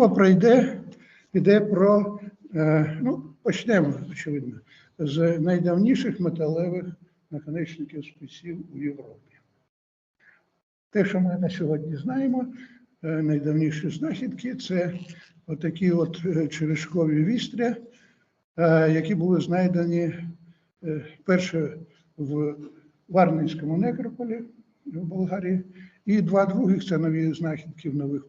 Мова пройде, йде про, е, ну, почнемо, очевидно, з найдавніших металевих наконечників списів у Європі. Те, що ми на сьогодні знаємо, е, найдавніші знахідки це отакі от е, черешкові вістря, які були знайдені перше в Варнинському некрополі в Болгарії, і два других це нові знахідки в нових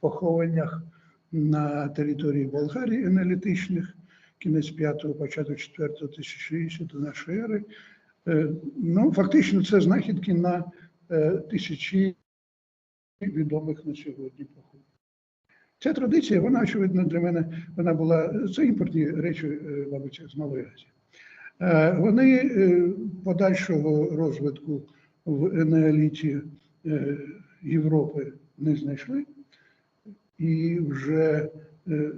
похованнях на території Болгарії аналітичних, кінець 5-го, початок 4-го тисячоліття до нашої ери. Е, Ну, фактично, це знахідки на е, тисячі відомих на сьогодні поховань. Ця традиція, вона, очевидно, для мене вона була це імпортні речі, е, мабуть, з Малої Азії. Вони подальшого розвитку в енеоліті Європи не знайшли і вже е,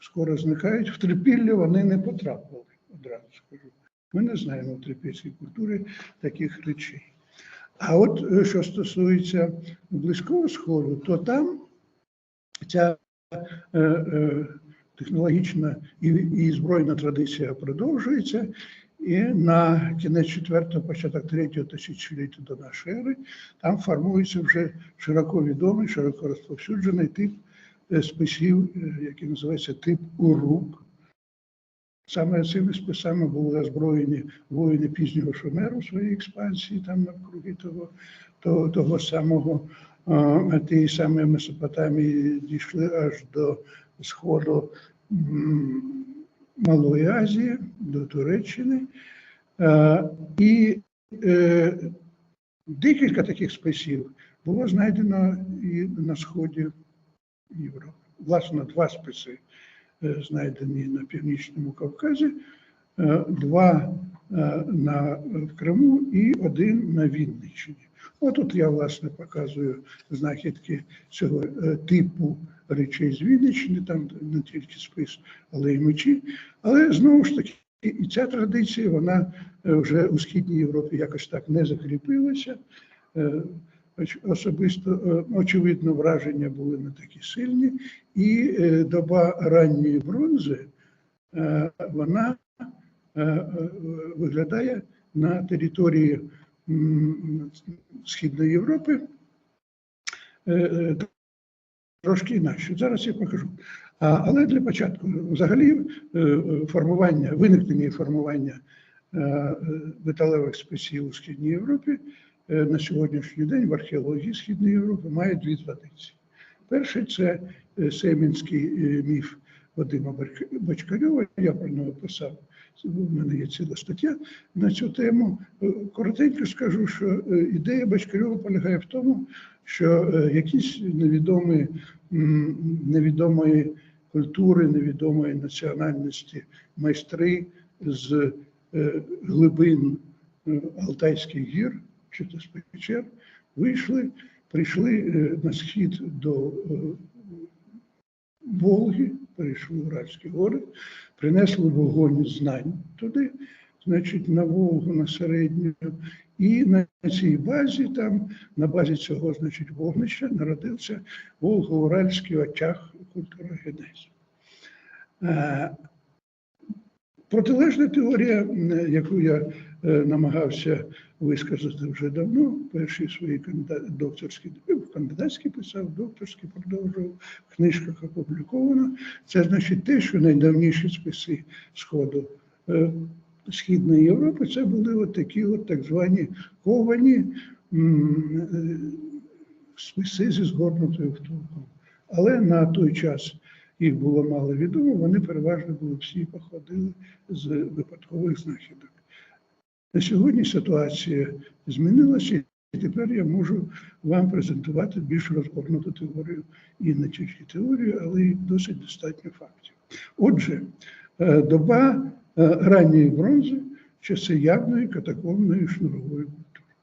скоро зникають. В трипілля вони не потрапили, одразу скажу. Ми не знаємо в трипільській культурі таких речей. А от е, що стосується Близького Сходу, то там ця е, технологічна і, збройна традиція продовжується. І на кінець четвертого, початок третього тисячоліття до нашої ери там формується вже широко відомий, широко розповсюджений тип списів, е, який називається тип урук. Саме цими списами були озброєні воїни пізнього Шумеру в своїй експансії, там навкруги того, того, того самого тієї самої Месопотамії дійшли аж до сходу Малої Азії, до Туреччини. Е, І е, декілька таких списів було знайдено і на сході Європи. Власне, два списи е, знайдені на Північному Кавказі, е, два е, на, в Криму і один на Вінниччині. Отут я, власне, показую знахідки цього типу речей з Вінниччини, там не тільки спис, але й мечі. Але знову ж таки, і ця традиція, вона вже у Східній Європі якось так не закріпилася. Особисто, е, очевидно, враження були не такі сильні, і е, доба ранньої бронзи е, вона виглядає на території Східної Європи трошки інакше. Зараз я покажу. Але для початку, взагалі, формування, виникнення формування металевих спеців у Східній Європі на сьогоднішній день в археології Східної Європи має дві традиції. Перший це е, сеймінський е, міф Вадима Бочкарьова. Я про нього писав. У мене є ціла стаття на цю тему. Е, Коротенько скажу, що е, ідея Бочкарьова полягає в тому, що е, якісь невідомі, невідомої культури, невідомої національності майстри з е, глибин е, Алтайських гір чи з печер вийшли, прийшли е, на схід до е, Волги, перейшли в Уральські гори, принесли вогонь знань туди, значить, на Волгу, на середню. І на цій базі, там, на базі цього, значить, вогнища народився Волго-Уральський очаг культурогенезу. Е, Протилежна теорія, яку я намагався висказати вже давно, перші свої докторські, ну, кандидатські писав, докторські продовжував, в книжках опубліковано. Це значить те, що найдавніші списи Сходу е, Східної Європи це були от такі от так звані ковані е, списи зі згорнутою втулком. Але на той час їх було мало відомо, вони переважно були всі походили з випадкових знахідок. На сьогодні ситуація змінилася, і тепер я можу вам презентувати більш розгорнуту теорію і не тільки теорію, але й досить достатньо фактів. Отже, е, доба е, ранньої бронзи часи явної катакомної шнурової культури.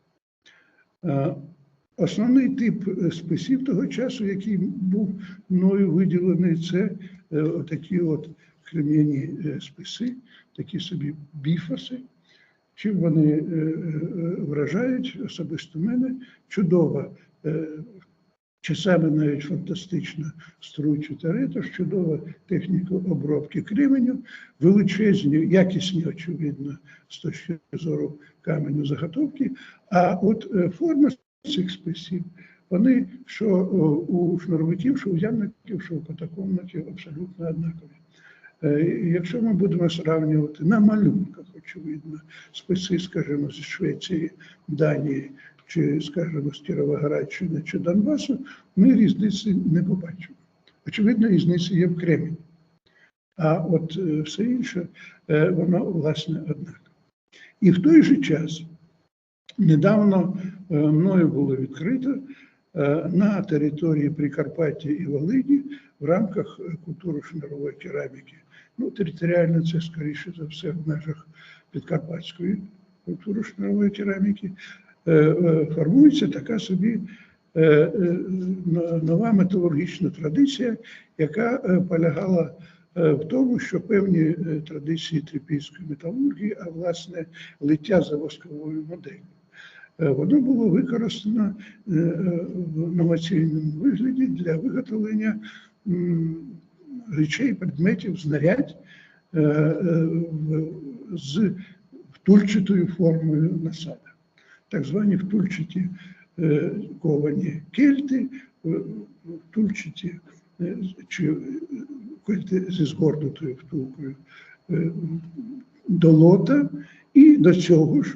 Е, Основний тип списів того часу, який був мною виділений, це отакі от крем'яні списи, такі собі біфаси. Чим вони е, е, вражають особисто мене? Чудова е, часами навіть фантастична струча тарета, чудова техніка обробки кременю, величезні, якісні, очевидно, з точки зору каменю заготовки. А от е, форма цих списів, вони що у шнуровиків, що у ямників, що у катакомників абсолютно однакові. Е, Якщо ми будемо сравнювати на малюнках, очевидно, списи, скажімо, з Швеції, Данії чи, скажімо, з Кіровоградщини чи Донбасу, ми різниці не побачимо. Очевидно, різниця є в кремені. А от е, все інше, е, воно власне однакове. І в той же час недавно мною було відкрито на території Прикарпаття і Волині в рамках культури шнурової кераміки. Ну, територіально це скоріше за все в межах Підкарпатської культури шнурової кераміки. е, е, Формується така собі е, но- нова металургічна традиція, яка полягала в тому, що певні традиції трипільської металургії, а власне лиття за восковою моделлю, воно було використано в новаційному вигляді для виготовлення речей, предметів, знарядь е, е, з втульчатою формою насада. Так звані втульчаті е, ковані кельти, втульчаті чи кельти зі згорнутою втулкою долота. І до цього ж,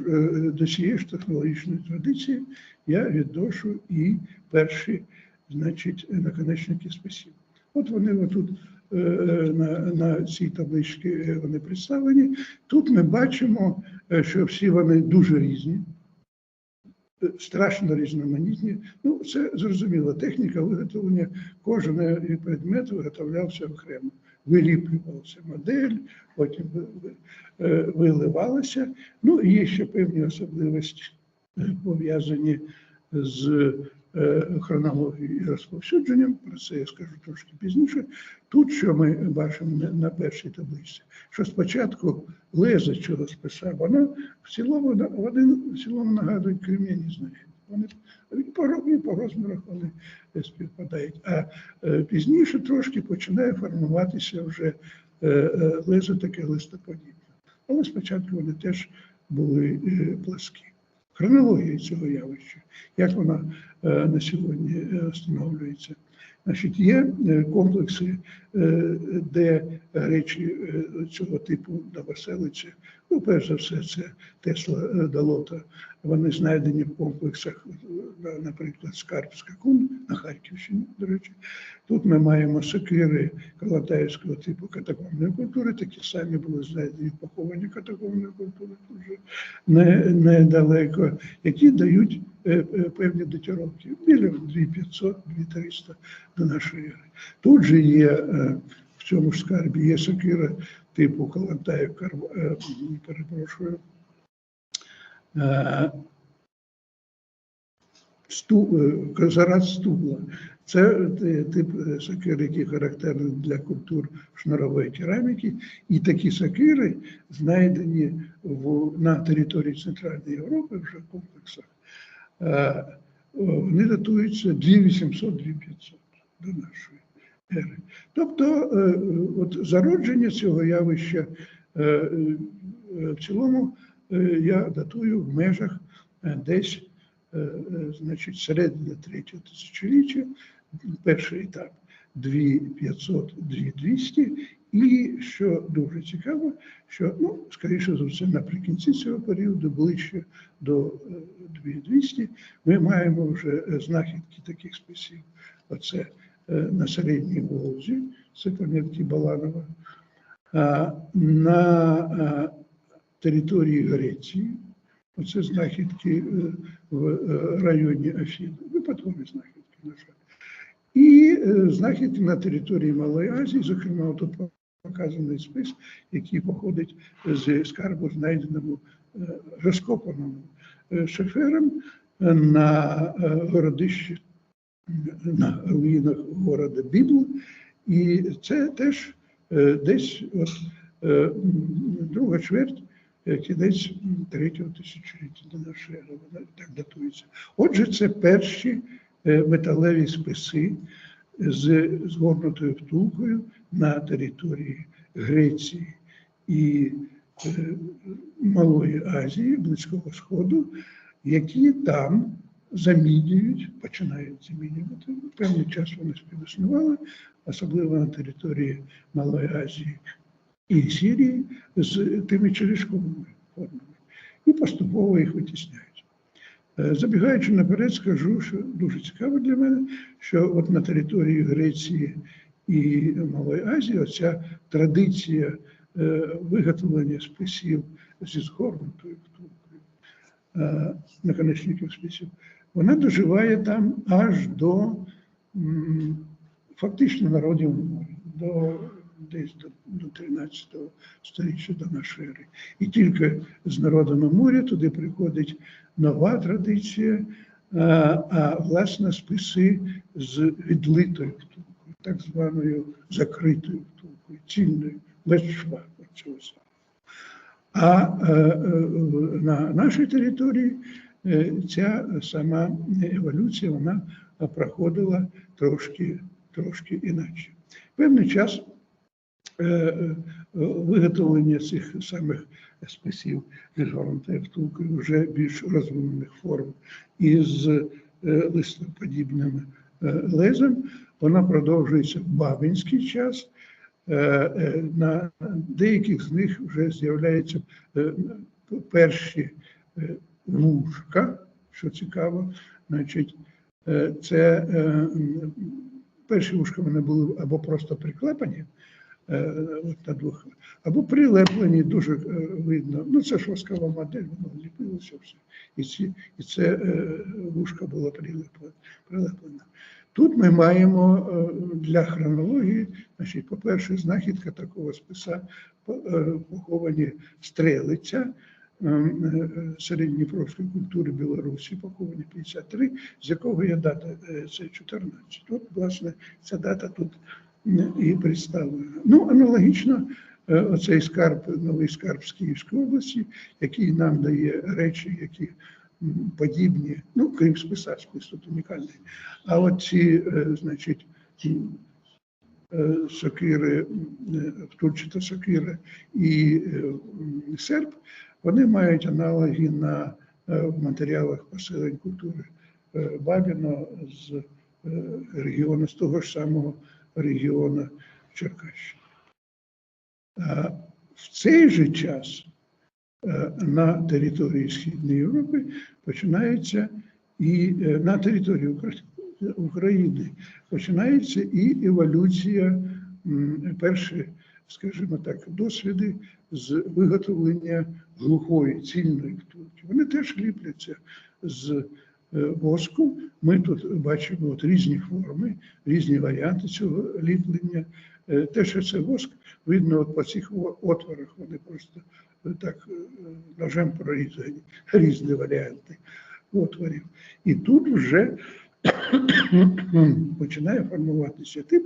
до цієї ж технологічної традиції я відношу і перші, значить, наконечники спасів. От вони отут на, на цій табличці е, вони представлені. Тут ми бачимо, е, що всі вони дуже різні, е, страшно різноманітні. Ну, це зрозуміло. Техніка виготовлення кожен предмет виготовлявся окремо. Виліплювалася модель, потім ви- ви- е, виливалася. Ну і є ще певні особливості е, пов'язані з е, хронологією і розповсюдженням. Про це я скажу трошки пізніше. Тут, що ми бачимо на- першій таблиці, що спочатку лезо цього списа, воно в цілому вони в цілому нагадують кремінні знаряддя. Вони і по, розмірах вони е, співпадають. А е, пізніше трошки починає формуватися вже е, е, лезо таке листоподібне. Але спочатку вони теж були е, пласкі. Хронологія цього явища, як вона е, на сьогодні е, встановлюється. Значить, є е, комплекси, е, де речі е, цього типу новоселиці, ну, перш за все, це Тесла е, Далота, вони знайдені в комплексах, е, наприклад, Скарбська кун на Харківщині, до речі. Тут ми маємо сокири Калатаївського типу катакомбної культури, такі самі були знайдені в похованні катакомбної культури дуже не- недалеко, які дають е, певні датіровки. Біля 2500, 2300 до нашої ери. Тут же є в цьому ж скарбі є сокира типу Калантаїв, е, перепрошую, е, сту, е, Козарат стубла. Це тип сокир, який характерний для культур шнурової кераміки. І такі сокири знайдені в, на території Центральної Європи вже в комплексах. Вони датуються 2800-2500 до нашої ери. Тобто, е, от зародження цього явища е, е, в цілому я датую в межах десь значить, середини третього тисячоліття, перший етап 2500, 2200, і що дуже цікаво, що ну, скоріше за все, наприкінці цього періоду, ближче до е, 2200, ми маємо вже знахідки таких списів. Оце на середній Волзі, це пам'ятки Баланова, на а, території Греції, оце знахідки е, в е, районі Афін, випадкові знахідки, на жаль. І е, знахідки на території Малої Азії, зокрема, тут показаний спис, який походить з скарбу, знайденому е, розкопаному е, шофером е, на е, городищі на руїнах города Бібл. І це теж е, десь от, е, друга чверть, е, кінець третього тисячоліття до нашої ери, вона так датується. Отже, це перші металеві списи з згорнутою втулкою на території Греції і Малої Азії, Близького Сходу, які там замінюють, починають замінювати. Певний час вони співіснували, особливо на території Малої Азії і Сирії з тими черешковими формами. І поступово їх витісняють. Е, Забігаючи наперед, скажу, що дуже цікаво для мене, що от на території Греції і Малої Азії оця традиція е, виготовлення списів зі згорнутою втулкою е, наконечників списів, вона доживає там аж до фактично народів моря, до десь до, до 13 століття до нашої ери. І тільки з народами моря туди приходить нова традиція, а, а власне списи з відлитою втулкою, так званою закритою втулкою, цільною, без шва. цього. А е, е, на нашій території ця сама еволюція вона проходила трошки, трошки інакше. Певний час е, е, виготовлення цих самих списів згорнутою втулкою вже більш розвинених форм із е, листоподібним е, лезом, вона продовжується в бабинський час. Е, е, На деяких з них вже з'являються е, перші вушка, що цікаво, значить, е, це е, перші вушка вони були або просто приклепані е, на двох, або прилеплені, дуже видно. Ну це ж модель, воно ліпилося все. І, ці, і це вушка було прилеплено. прилеплено. Тут ми маємо для хронології, значить, по-перше, знахідка такого списа поховані стрелиця е, е, культури Білорусі, поховані 53, з якого є дата е, це 14. От, власне, ця дата тут і представлена. Ну, аналогічно, оцей скарб, новий скарб з Київської області, який нам дає речі, які подібні, ну, крім списа, спис тут унікальний. А от ці, значить, сокири, втульчата сокира і серп, вони мають аналоги на е, матеріалах поселень культури е, Бабіно з е, регіону, з того ж самого регіону Черкащини. В цей же час на території Східної Європи починається і на території України починається і еволюція, перші, скажімо так, досвіди з виготовлення глухої цільної втулки. Вони теж ліпляться з е, воску. Ми тут бачимо от різні форми, різні варіанти цього ліплення. Е, Те, що це воск, видно от по цих отворах, вони просто е, так ножем прорізані, різні варіанти отворів. І тут вже починає формуватися тип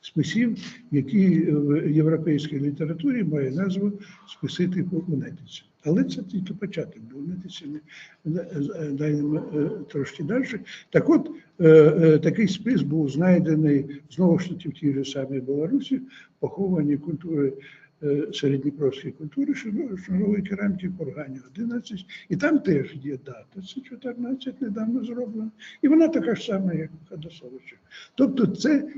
списів, які в європейській літературі має назву списи типу Унетиця. Але це тільки початок, бо Унетиці ми е, даймо е, трошки далі. Так от, е, е, такий спис був знайдений знову ж таки в тій же самій Білорусі, поховані культури е, середньопровської культури, шнур- шнурової кераміки в Кургані 11, і там теж є дата, це 14 недавно зроблено, і вона така ж сама, як у Ходосовича. Тобто це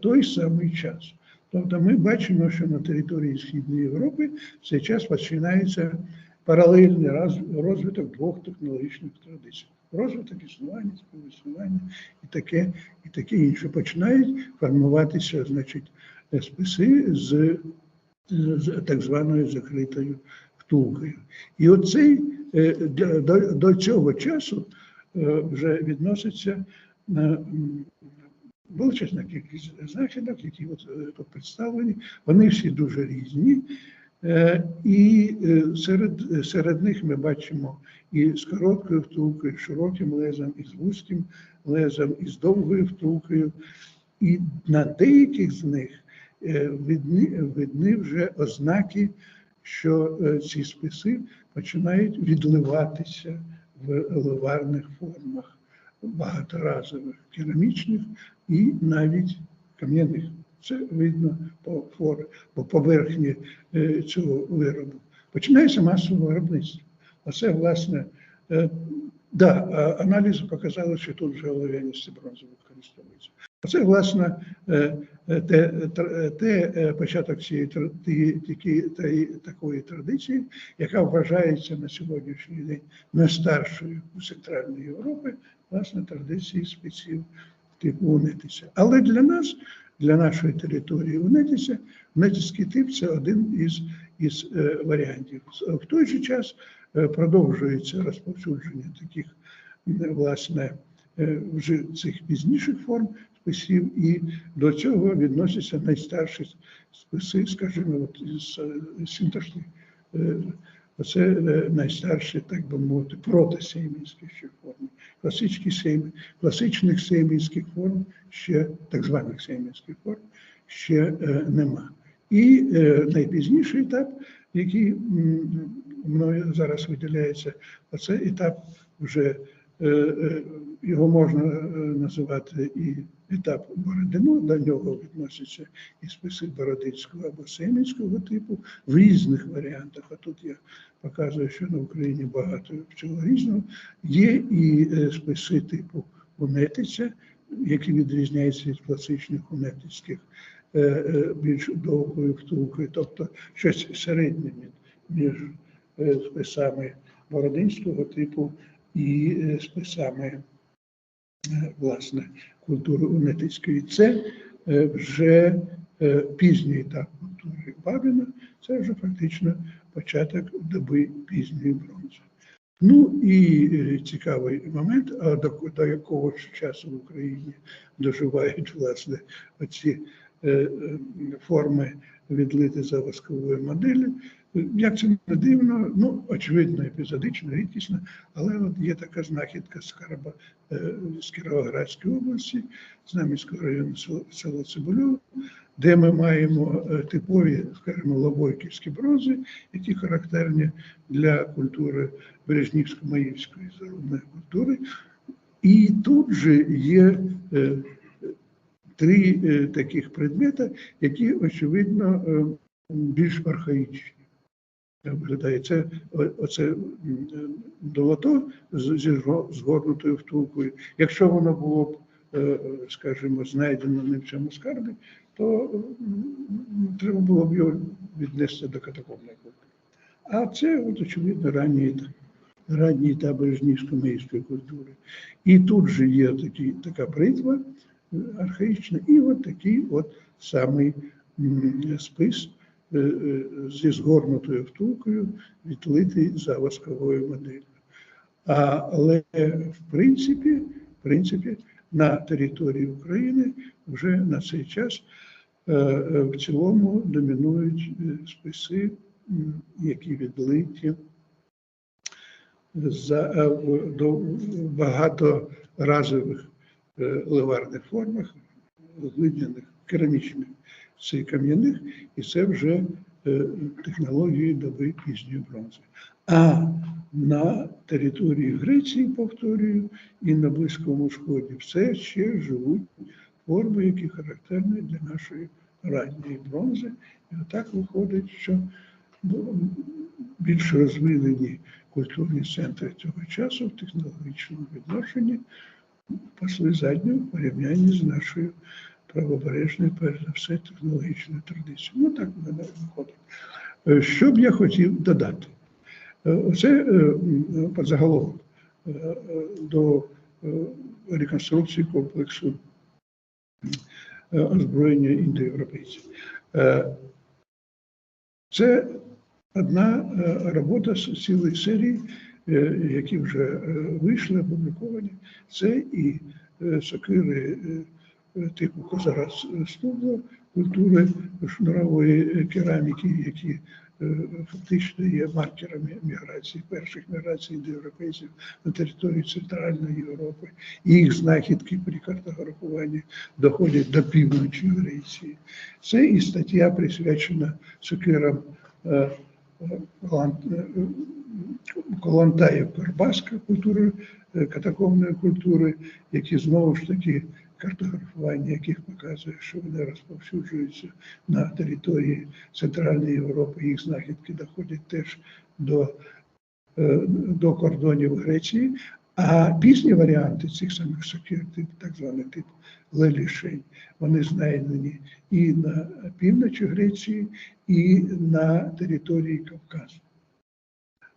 той самий час. Тобто ми бачимо, що на території Східної Європи в цей час починається паралельний роз- розвиток двох технологічних традицій. Розвиток існування, співіснування і таке, і таке інше. Починають формуватися, значить, списи з, з так званою закритою втулкою. І оцей е, до, до цього часу е, вже відноситься е, величезна кількість знахідок, які тут представлені. Вони всі дуже різні. І серед, серед них ми бачимо і з короткою втулкою, і з широким лезом, і з вузьким лезом, і з довгою втулкою. І на деяких з них видні, видні вже ознаки, що е, ці списи починають відливатися в ливарних формах. багаторазових керамічних і навіть кам'яних. Це видно по, фор- по поверхні е, цього виробу. Починається масове виробництво. Оце, власне, е, да, аналізи показали, що тут вже олов'яністі бронзи використовуються. Оце, власне, е, е, те, е, те початок цієї тікі- такої традиції, яка вважається на сьогоднішній день найстаршою у Центральній Європі, власне, традиції спеців типу унитися. Але для нас, для нашої території унитися, унитицький тип це один із, із варіантів. В той же час продовжується розповсюдження таких, власне, вже цих пізніших форм списів, і до цього відносяться найстарші списи, скажімо, от із е, Сінташли. Е, Оце е, найстарші, так би мовити, протосеймінські ще форми. Класичні сейми, класичних сеймінських форм ще, так званих сеймінських форм, ще е, нема. І е, найпізніший етап, який мною зараз виділяється, це етап вже е, його можна е, називати і етап Бородино, до нього відносяться і списи Бородинського або Семінського типу в різних варіантах. А тут я показую, що на Україні багато всього різного. Є і е, списи типу Унетиця, які відрізняються від класичних унетицьких е, більш довгою втулкою, тобто щось середнє між- списами Бородинського типу і списами власне культури унетицької. Це е, вже е, пізній етап культури Бабіна, це вже фактично початок доби пізньої бронзи. Ну і е, цікавий момент, а до, до якого ж часу в Україні доживають власне оці е, форми відлити за восковою моделі. Як це не дивно, ну очевидно, епізодично, рідкісно, але от є така знахідка з Караба е, з Кіровоградської області, з Наміського району село Цибульово, де ми маємо е, типові, скажімо, лобойківські бронзи, які характерні для культури Бережнівсько-Маївської зарубної культури. І тут же є е, три таких предмета, які, очевидно, більш архаїчні. Так Виглядає це оце е, долото зі згорнутою втулкою. Якщо воно було б, е, скажімо, знайдено не в цьому скарбі, то треба було б його віднести до катакомбної культури. А це, от, очевидно, ранній ранній етап бережнівсько-маївської культури. І тут же є такі, така бритва е, архаїчна, і от такий от самий спис зі згорнутою втулкою, відлитий за восковою моделлю. Але в принципі, в принципі, на території України вже на цей час е, е, в цілому домінують е, списи, які відлиті за е, до багаторазових е, ливарних формах, глиняних, керамічних чи кам'яних, і це вже е, технології доби пізньої бронзи. А на території Греції, повторюю, і на Близькому Сході все ще живуть форми, які характерні для нашої ранньої бронзи. І отак виходить, що ну, більш розвинені культурні центри цього часу в технологічному відношенні пасли задню в порівнянні з нашою правобережною, перш за все, технологічною традицією. Ну так в мене виходить. Е, Що б я хотів додати? Е, Оце е, е, до реконструкції комплексу озброєння індоєвропейців. Це одна робота з цілої серії, які вже вийшли, опубліковані. Це і сокири типу Козара Студло, культури шнурової кераміки, які е, фактично є маркерами міграції, перших міграцій індоєвропейців на території Центральної Європи. Їх знахідки при картографуванні доходять до півночі Греції. Це і стаття присвячена сокирам е, е, Колонтаїв Карбаска культури, катакомної культури, які знову ж таки картографування, яких показує, що вони розповсюджуються на території Центральної Європи. Їх знахідки доходять теж до, е, до кордонів Греції. А пізні варіанти цих самих сокир, так званий тип лелішень, вони знайдені і на півночі Греції, і на території Кавказу.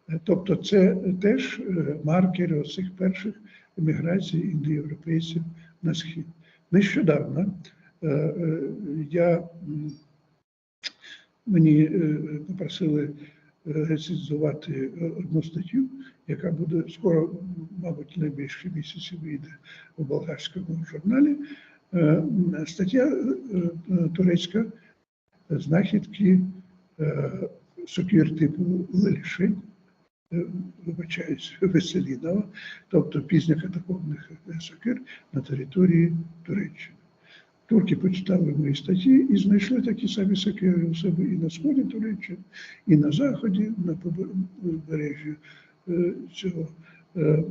Е, Тобто це теж е, маркери оцих перших еміграцій індоєвропейців на схід. Нещодавно е, е, я мені е, попросили рецензувати одну статтю, яка буде скоро, мабуть, найближчі місяці вийде у болгарському журналі. Стаття турецька знахідки сокир типу лелішень, е, вибачаюсь, Веселінова, тобто пізньокатакомних сокир на території Туреччини. Турки почитали мої статті і знайшли такі самі сокири у себе і на сході Туреччини, і на заході, на побережжі е, цього е,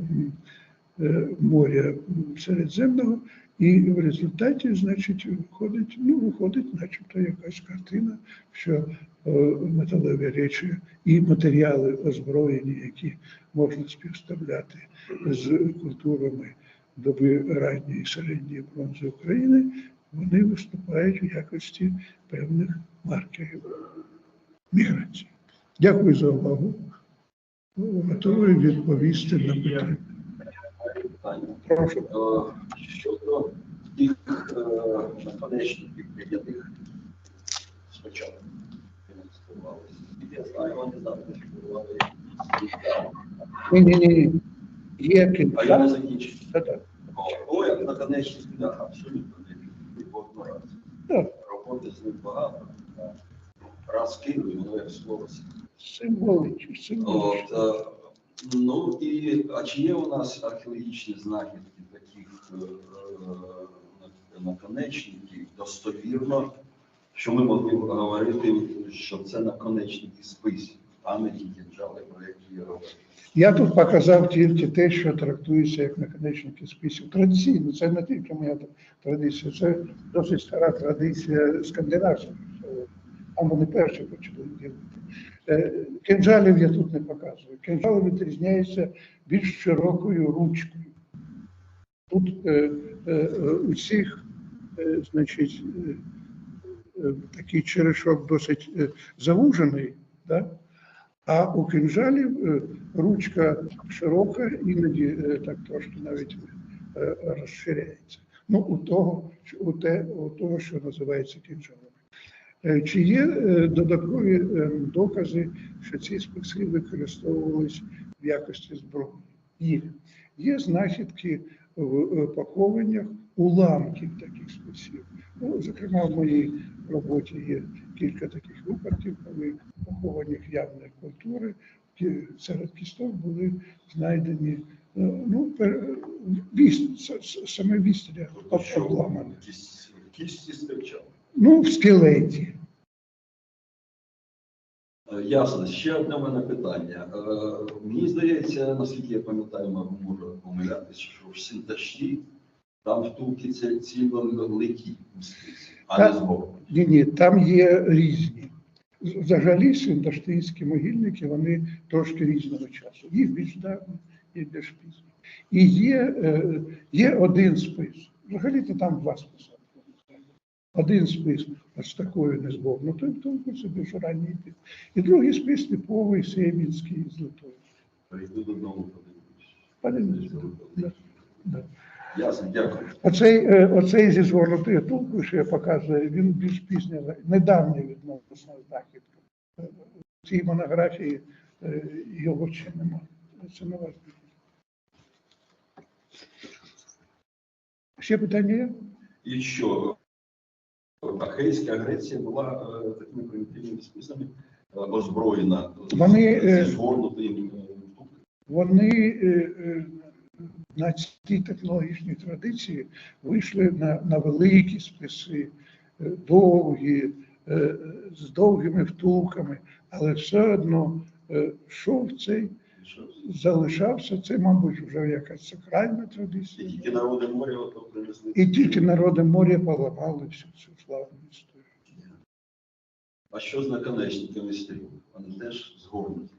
е, моря Середземного. І в результаті, значить, виходить, ну, виходить, начебто, якась картина, що е, металеві речі і матеріали озброєні, які можна співставляти з культурами доби ранньої і середньої бронзи України, вони виступають в якості певних маркерів міграції. Дякую за увагу. Готовий відповісти на питання. Питання. Прошу. Е, Щодо тих е, наконечників, яких спочатку фінансувалися. Я знаю, вони завжди фігурували. Ні, ні, ні. Є А я не закінчив. Так, О, як наконечник, абсолютно не одноразово. так. Роботи з ним багато. Раз кинув, воно як слово. Символічно, символічно. Ну і а чи є у нас археологічні знахідки таких е, е, наконечників достовірно, що ми могли говорити, що це наконечники списів, а не ті кінжали, про які я говорив. Я тут показав тільки те, що трактується як наконечники списів. Традиційно, це не тільки моя традиція, це досить стара традиція скандинавських. Е, Там вони перші почали ділити. Е, Кинжалів я тут не показую. Кинжали відрізняються більш широкою ручкою. Тут е, е, у всіх, е, значить, такий черешок досить завужений, да? а у кинжалів е, ручка широка, іноді так трошки навіть розширяється. Ну, у того, у, те, у того, що називається кинжалом. Е, Чи є е, додаткові е, докази, що ці списи використовувались в якості зброї? Є. Є знахідки в похованнях уламків таких списів. Ну, зокрема, в моїй роботі є кілька таких випадків, коли в похованнях явної культури серед кісток були знайдені ну, пер- віст, саме вістря Тобто, обламане. кісті стирчали. Ну, в скелеті. Ясно. Ще одне в мене питання. Е, Мені здається, наскільки я пам'ятаю, можу помилятися, що в Синташі там втулки це цілоликі мисливці, а не збоку. Ні, ні, там є різні. Взагалі синдаштинські могильники, вони трошки різного часу. Їх більш давно, є більш пізні. І є, е, є один спис. Взагалі-то там два списи. Один спис з такою незбовнутою втулкою, це більш ранній тип. І другий спис типовий сеймінський з литою. Подивлюсь. Подивіться. Да, да. Ясно, дякую. Оцей, е, оцей зі згорнутою втулкою, що я показую, він більш пізній, недавній відносно знахідка. Е, В цій монографії е, його ще немає. Це не важливо. Ще питання є? І що Ахейська Греція була е, такими примітивними списами е, озброєна Вони, е, зі згорнутим. Вони на цій технологічній традиції вийшли на, на великі списи, довгі, з довгими втулками, але все одно йшов цей? Залишався. Це, мабуть, вже якась сакральна традиція. І тільки народи моря ото привезли. І тільки народи моря поламали всю цю славну історію. А що з наконечниками стріл? Вони теж згорнуті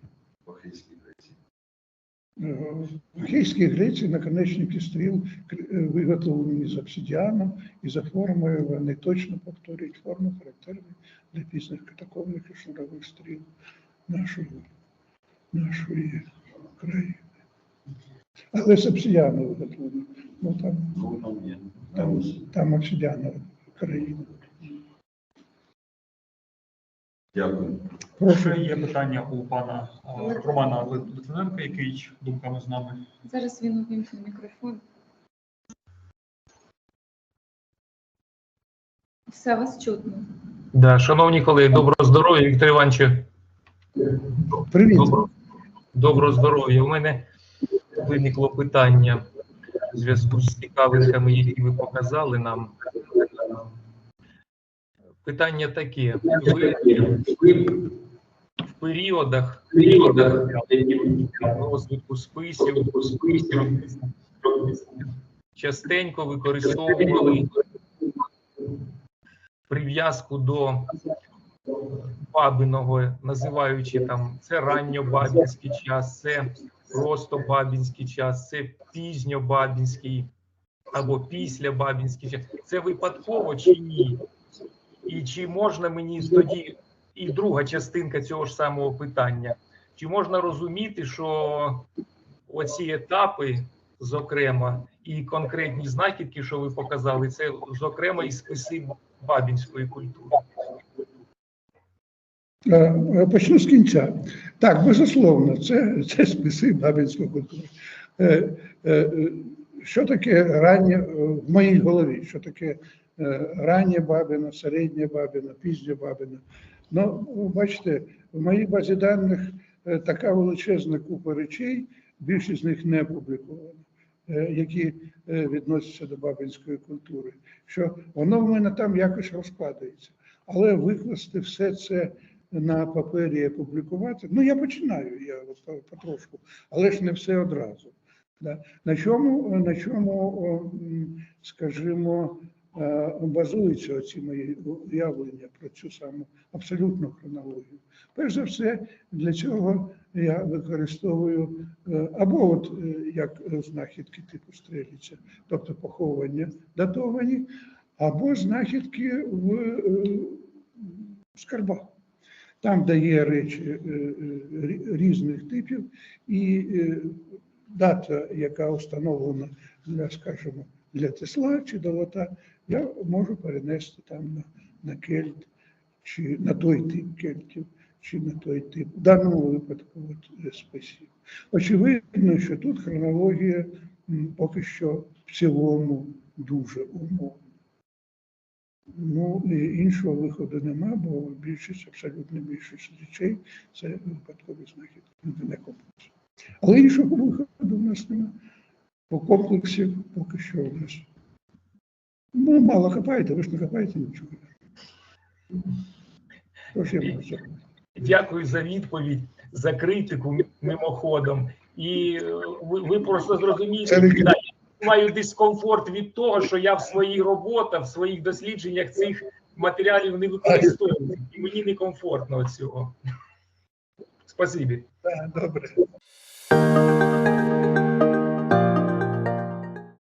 в Ахейській Греції. Е, В Ахейській Греції наконечники стріл е, виготовлені з обсидіану і за формою вони точно повторюють форму характерну для пізніх катакомних і шнурових стріл нашої, нашої країни. Але з обсидіану виготовлені. Ну, там, там там, там країна. Дякую. Прошу. Ще є питання у пана е, Романа Литвиненка, який думками з нами. Зараз він увімкне мікрофон. Все вас чутно. Да, шановні колеги, доброго здоров'я, Віктор Івановичу. Привіт. Добро, доброго здоров'я. У мене виникло питання у зв'язку з цікавинками, які ви показали нам. Питання таке. Ви в періодах, розвитку списів частенько використовували прив'язку до бабиного, називаючи там це ранньобабінський час, це просто бабінський час, це пізньобабінський або післябабінський час. Це випадково чи ні? І чи можна мені тоді і друга частинка цього ж самого питання? Чи можна розуміти, що оці етапи, зокрема, і конкретні знахідки, що ви показали, це зокрема і списи бабінської культури? Е, е, Почну з кінця. Так, безусловно, це, це списи бабинської культури. Е, Що таке раннє в моїй голові? Що таке раннє бабина, середнє бабина, пізнє бабина? Ну, бачите, в моїй базі даних така величезна купа речей, більшість з них не опубліковано, е, які відносяться до бабинської культури. Що воно в мене там якось розкладається. Але викласти все це на папері опублікувати. Ну, я починаю, я от потрошку, але ж не все одразу. Да. На чому, на чому, скажімо, е, базуються ці мої уявлення про цю саму абсолютну хронологію? Перш за все, для цього я використовую е, або от е, як знахідки типу стреліця, тобто поховання датовані, або знахідки в скарбах. Там, де є речі е, е, рі- різних типів, і е, дата, яка встановлена для, скажімо, для тесла чи долота, я можу перенести там на, на кельт, чи на той тип кельтів, чи на той тип, в даному випадку от, списів. Очевидно, що тут хронологія поки що в цілому дуже умовна. Ну, і іншого виходу нема, бо більшість, абсолютно більшість речей це випадкові знахідки, не комплекс. Але іншого виходу в нас нема. По комплексів поки що у нас. Ну, мало копаєте, ви ж не копаєте нічого. Тож я можу зробити. Дякую за відповідь, за критику мимоходом. І е, ви, ви просто зрозумієте, Маю дискомфорт від того, що я в своїх роботах, в своїх дослідженнях цих матеріалів не використовую. І мені некомфортно від цього. Спасибі. Добре.